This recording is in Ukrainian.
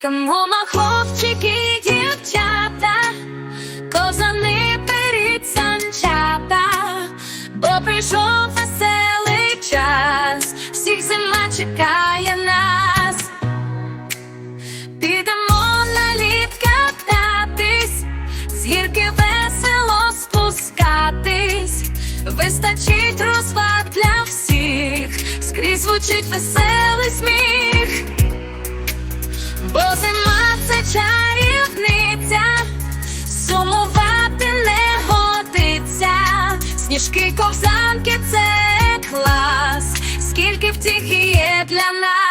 Камуна, хлопчики, дівчата, козани перед санчата, бо прийшов веселий час, всіх зима чекає нас. Підемо на лід кататись, з гірки весело спускатись, вистачить розваг для всіх, скрізь звучить веселий сміх. Сніжки, ковзанки це клас, скільки втіх є для нас.